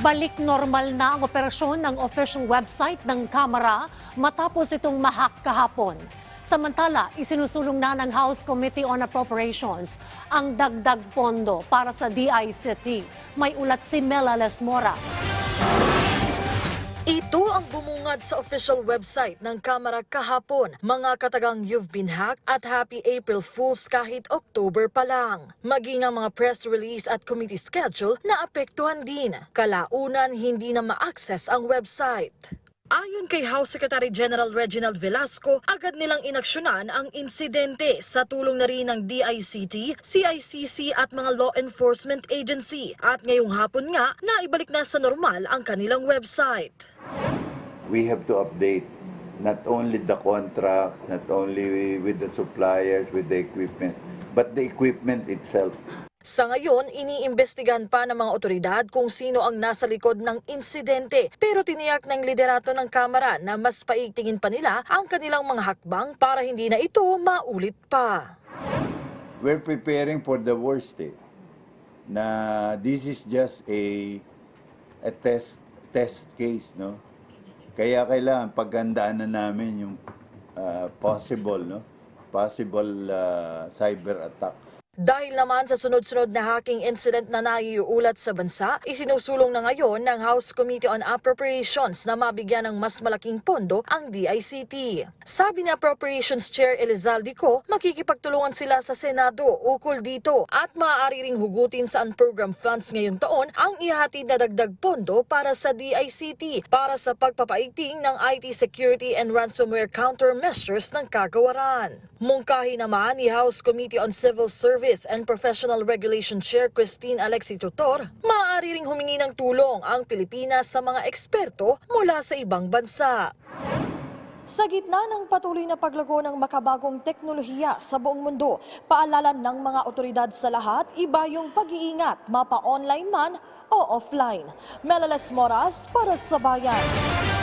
Balik normal na ang operasyon ng official website ng Kamara matapos itong mahak kahapon. Samantala, isinusulong na ng House Committee on Appropriations ang dagdag pondo para sa DICT. May ulat si Mela Lesmora. Ito ang bumungad sa official website ng Kamara kahapon. Mga katagang you've been hacked at happy April Fools kahit October pa lang. Maging ang mga press release at committee schedule na apektuhan din. Kalaunan hindi na ma-access ang website. Ayon kay House Secretary General Reginald Velasco, agad nilang inaksyonan ang insidente sa tulong na rin ng DICT, CICC at mga law enforcement agency. At ngayong hapon nga, naibalik na sa normal ang kanilang website. we have to update not only the contracts, not only with the suppliers, with the equipment, but the equipment itself. Sa ngayon, iniimbestigahan pa ng mga otoridad kung sino ang nasa likod ng insidente. Pero tiniyak ng liderato ng Kamara na mas paigtingin pa nila ang kanilang mga hakbang para hindi na ito maulit pa. We're preparing for the worst eh. Na this is just a a test test case, no? Kaya kailangan paghandaan na namin yung ah, possible, no? Possible ah, cyber attacks. Dahil naman sa sunod-sunod na hacking incident na naiuulat sa bansa, isinusulong na ngayon ng House Committee on Appropriations na mabigyan ng mas malaking pondo ang DICT. Sabi ni Appropriations Chair Elizalde Co, makikipagtulungan sila sa Senado ukol dito at maaari ring hugutin sa unprogram funds ngayon taon ang ihatid na dagdag pondo para sa DICT para sa pagpapaigting ng IT security and ransomware countermeasures ng kagawaran. Mungkahi naman ni House Committee on Civil Service and Professional Regulation Chair Christine Alexi Tutor, maaari ring humingi ng tulong ang Pilipinas sa mga eksperto mula sa ibang bansa. Sa gitna ng patuloy na paglago ng makabagong teknolohiya sa buong mundo, paalala ng mga otoridad sa lahat, iba yung pag-iingat, mapa-online man o offline. Melales Moras para sa Bayan.